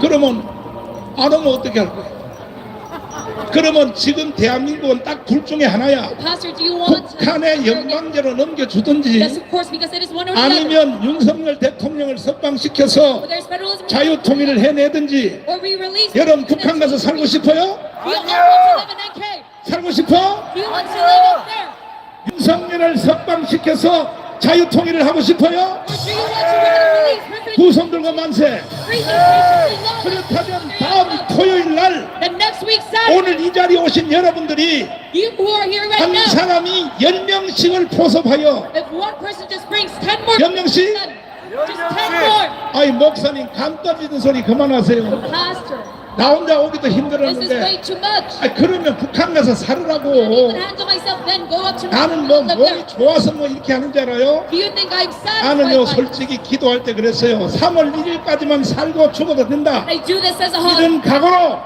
그러면 안 오면 어떻게 할 거예요? 그러면 지금 대한민국은 딱 둘 중에 하나야. 북한의 영광제로 Yes, 넘겨주든지. 아니면 윤석열 대통령을 석방시켜서 자유통일을 해내든지. 여러분 북한 가서 살고 싶어요? 살고 싶어? 윤석열을 석방시켜서 자유통일을 하고 싶어요? 들고 만세? 그렇다면 다음 토요일 날 오늘 이 자리에 오신 여러분들이 한 사람이 열 명씩을 포섭하여 if one person just brings 10 more, 몇 명씩? just 10 more, 아이 목사님 감 떨어지는 소리 그만하세요 나 혼자 오기도 힘들었는데. 아 그러면 북한 가서 살으라고 나는 뭐 몸이. 좋아서 뭐 이렇게 하는 줄 알아요? 나는요 솔직히 기도할 때 그랬어요 3월 1일까지만 살고 죽어도 된다. 이런 각오로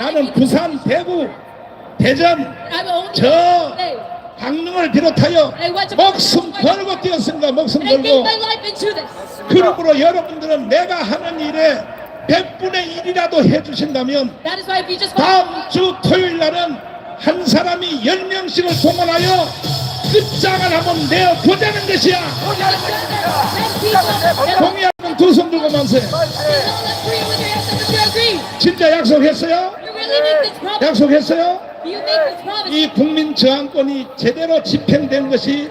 나는 부산, 대구, 대전, 저. 강릉을 비롯하여 목숨 걸고 뛰었습니다 목숨 걸고. 그러므로 여러분들은 내가 하는 일에 100분의 1이라도 해주신다면 다음 주 토요일 날은 한 사람이 10명씩을 동원하여 끝장을 한번 내어보자는 것이야 동의하면 두 손 들고 만세 진짜 약속했어요? 약속했어요? 이 국민 저항권이 제대로 집행된 것이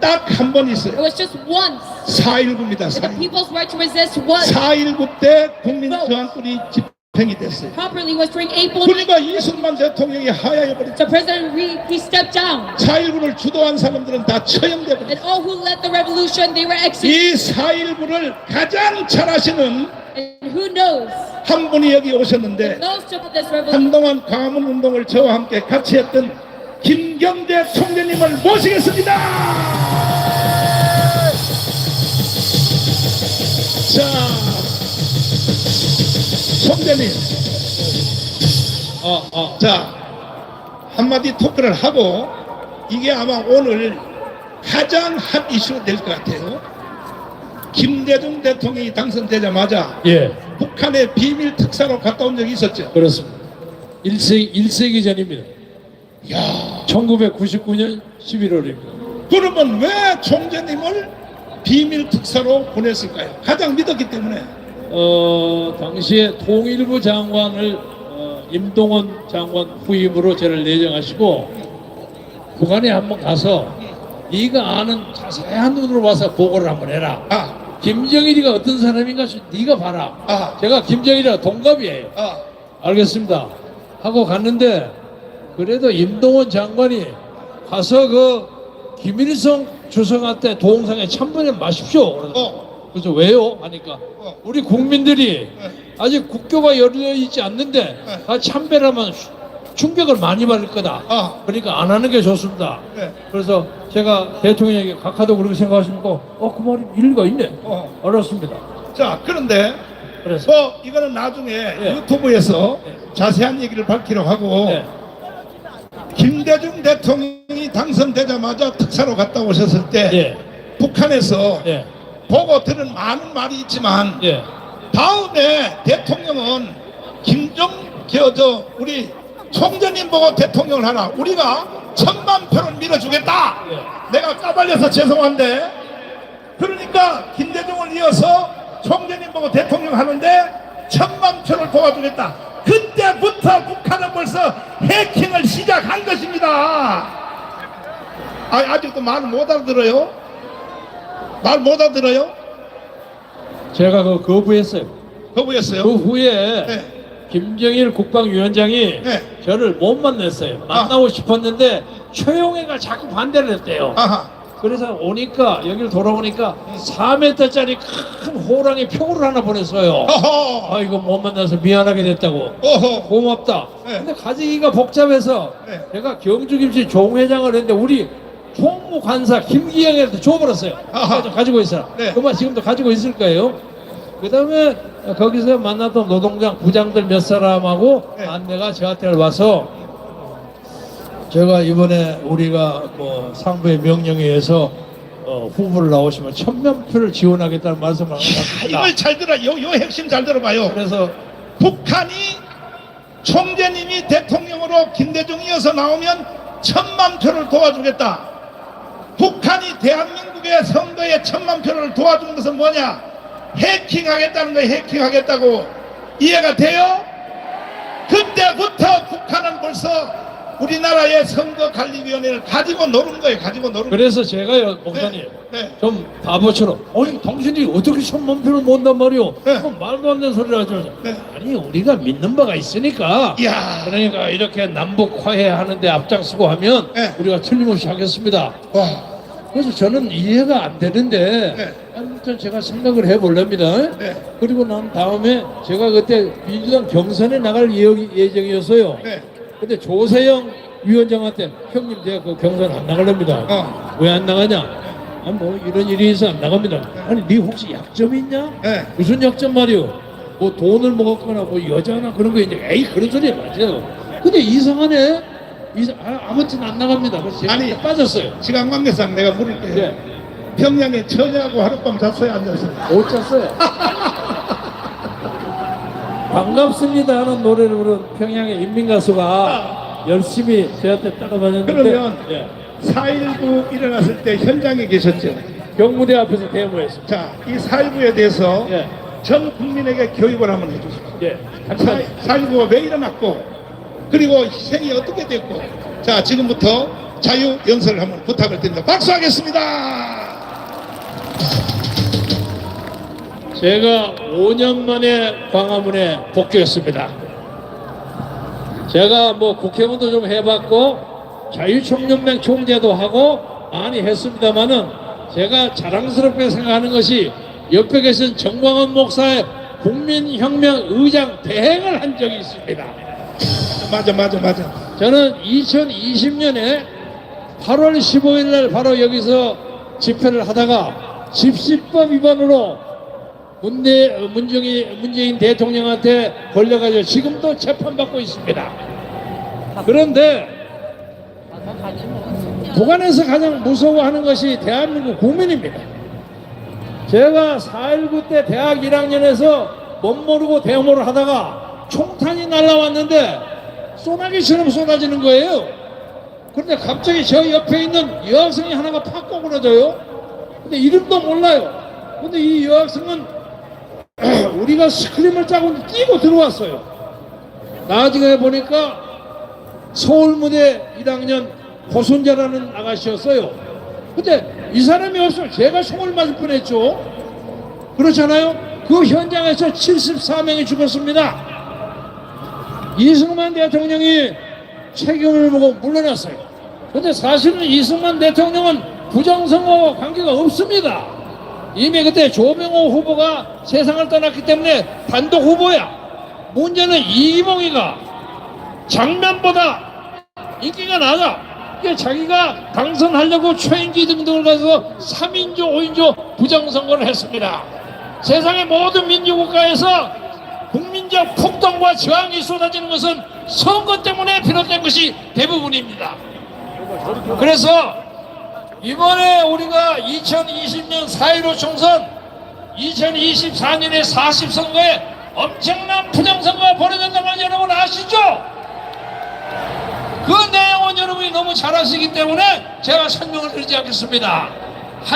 딱 한번 It 있어요 was just once 4.19입니다 that the 4.19 people's right to resist was 4.19 때 국민 저항권이 집행이 됐어요 properly was during April. 그러니까 이승만 대통령이 하야해 버렸죠 So President Reed, he stepped down. 4.19를 주도한 사람들은 다 처형돼 버렸어요 And all who led the revolution, they were executed. 이 4.19를 가장 잘하시는 And who knows? 한 분이 여기 오셨는데 this revolution. 한동안 광화문 운동을 저와 함께 같이 했던 김경재 총재님을 모시겠습니다. 자, 총재님. 어, 어, 자, 한마디 토크를 하고 이게 아마 오늘 가장 핫 이슈가 될 것 같아요. 김대중 대통령이 당선되자마자 예, 북한의 비밀 특사로 갔다 온 적이 있었죠. 그렇습니다. 1세기, 1세기 전입니다. 야, 1999년 11월입니다. 그러면 왜 총재님을 비밀 특사로 보냈을까요? 가장 믿었기 때문에. 어, 당시에 통일부 장관을 어, 임동원 장관 후임으로 저를 내정하시고 북한에 한번 가서 네가 아는 자세한 눈으로 와서 보고를 한번 해라. 아, 김정일이가 어떤 사람인가 네가 봐라. 아, 제가 김정일이랑 동갑이에요. 아, 알겠습니다. 하고 갔는데 그래도 임동원 장관이 가서 그 김일성 주석한테 동상에 참배해 마십시오. 어, 그래서 왜요? 하니까 어. 우리 국민들이 네. 아직 국교가 열려 있지 않는데 네. 다 참배하면 충격을 많이 받을 거다. 아. 그러니까 안 하는 게 좋습니다. 네. 그래서 제가 대통령에게 각하도 그렇게 생각하십니까? 어, 그 말이 일리가 있네. 어. 알았습니다. 자, 그런데 그래서 뭐 이거는 나중에 예. 유튜브에서 예. 자세한 얘기를 밝히려고 하고 네. 김대중 대통령이 당선되자마자 특사로 갔다 오셨을 때 예. 북한에서 예. 보고 들은 많은 말이 있지만 예. 다음에 대통령은 김정 저 우리 총재님 보고 대통령을 하라. 우리가 천만 표를 밀어주겠다. 예. 내가 까발려서 죄송한데 그러니까 김대중을 이어서 총재님 보고 대통령 하는데 천만 표를 도와주겠다. 그때부터 북한은 벌써 해킹을 시작한 것입니다. 아, 아직도 말 못 알아들어요? 말 못 알아들어요? 제가 그 거부했어요. 거부했어요? 그 후에 네. 김정일 국방위원장이 네. 저를 못 만났어요. 만나고 싶었는데 최용해가 자꾸 반대를 했대요. 아하. 그래서 오니까 여기를 돌아오니까 4m짜리 큰 호랑이 표를 하나 보냈어요. 어허. 아 이거 못 만나서 미안하게 됐다고. 어허. 고맙다. 네. 근데 가지기가 복잡해서 네. 제가 경주김치 종회장을 했는데 우리 총무 관사 김기영한테 줘버렸어요. 아하. 가지고 있어라. 네. 그만 지금도 가지고 있을 거예요. 그 다음에 거기서 만났던 노동장 부장들 몇 사람하고 네. 안내가 저한테 와서 제가 이번에 우리가 뭐 상부의 명령에 의해서 어, 후보를 나오시면 천만 표를 지원하겠다는 말씀을 야, 하셨습니다. 이걸 잘 들어. 요, 요 핵심 잘 들어봐요. 그래서 북한이 총재님이 대통령으로 김대중 이어서 나오면 천만 표를 도와주겠다. 북한이 대한민국의 선거에 천만 표를 도와준 것은 뭐냐? 해킹하겠다는 거예요. 해킹하겠다고. 이해가 돼요? 그때부터 북한은 벌써 우리나라의 선거관리위원회를 가지고 노는 거예요. 가지고 노는 거예요. 그래서 제가요 목사님 네, 네. 좀 바보처럼 아니 당신이 어떻게 천만 표를 모은단 말이오 네. 그건 말도 안 되는 소리를 하죠 네. 아니 우리가 믿는 바가 있으니까 이야. 그러니까 이렇게 남북 화해하는데 앞장서고 하면 네. 우리가 틀림없이 하겠습니다 와. 그래서 저는 이해가 안 되는데 네. 아무튼 제가 생각을 해볼랍니다 네. 그리고 난 다음에 제가 그때 민주당 경선에 나갈 예- 예정이었어요 네. 근데 조세영 위원장한테 형님 제가 그 경선 안 나가렵니다. 어. 왜 안 나가냐? 아 뭐 이런 일이 있어 안 나갑니다. 아니 네 혹시 약점 있냐? 네. 무슨 약점 말이오? 뭐 돈을 먹었거나 뭐 여자나 그런 거 있는데 에이 그런 소리 맞아요. 근데 이상하네. 이상 아, 아무튼 안 나갑니다. 그래서 아니. 빠졌어요. 지강관계상 내가 물을게 요. 네. 평양에 처녀하고 하룻밤 잤어요, 안 잤어요? 못 잤어요. 반갑습니다 하는 노래를 부른 평양의 인민 가수가 열심히 저한테 따라다녔는데 그러면 예. 4.19 일어났을 때 현장에 계셨죠? 경무대 앞에서 데모했습니다. 자, 이 4.19에 대해서 예. 전 국민에게 교육을 한번 해주십시오. 예. 잠깐 4.19가 왜 일어났고, 그리고 희생이 어떻게 됐고, 자, 지금부터 자유 연설을 한번 부탁을 드립니다. 박수하겠습니다! 제가 5년 만에 광화문에 복귀했습니다. 제가 뭐 국회의원도 좀 해봤고 자유총연맹 총재도 하고 많이 했습니다만은 제가 자랑스럽게 생각하는 것이 옆에 계신 정광훈 목사의 국민혁명 의장 대행을 한 적이 있습니다. 맞아, 맞아, 맞아. 저는 2020년에 8월 15일 날 바로 여기서 집회를 하다가 집시법 위반으로 문대, 어, 문정희, 문재인 대통령한테 걸려가지고 지금도 재판받고 있습니다. 그런데 북한에서 가장 무서워하는 것이 대한민국 국민입니다. 제가 4.19 때 대학 1학년에서 못 모르고 대모를 하다가 총탄이 날라왔는데 소나기처럼 쏟아지는 거예요. 그런데 갑자기 저 옆에 있는 여학생이 하나가 팍 꼬부러져요. 근데 이름도 몰라요. 근데 이 여학생은 우리가 스크림을 짜고 뛰고 들어왔어요. 나중에 보니까 서울 무대 1학년 고순자라는 아가씨였어요. 근데 이 사람이 없으면 제가 총을 맞을 뻔했죠. 그렇잖아요. 그 현장에서 74명이 죽었습니다. 이승만 대통령이 책임을 보고 물러났어요. 근데 사실은 이승만 대통령은 부정선거와 관계가 없습니다. 이미 그때 조명호 후보가 세상을 떠났기 때문에 단독 후보야. 문제는 이기봉이가 장면보다 인기가 낮아. 이게 자기가 당선하려고 초행기 등등을 가서 3인조, 5인조 부정선거를 했습니다. 세상의 모든 민주국가에서 국민적 폭동과 저항이 쏟아지는 것은 선거 때문에 비롯된 것이 대부분입니다. 그래서 이번에 우리가 2020년 4.15 총선, 2024년의 40선거에 엄청난 부정선거가 벌어진다는 걸 여러분 아시죠? 그 내용은 여러분이 너무 잘 아시기 때문에 제가 설명을 드리지 않겠습니다.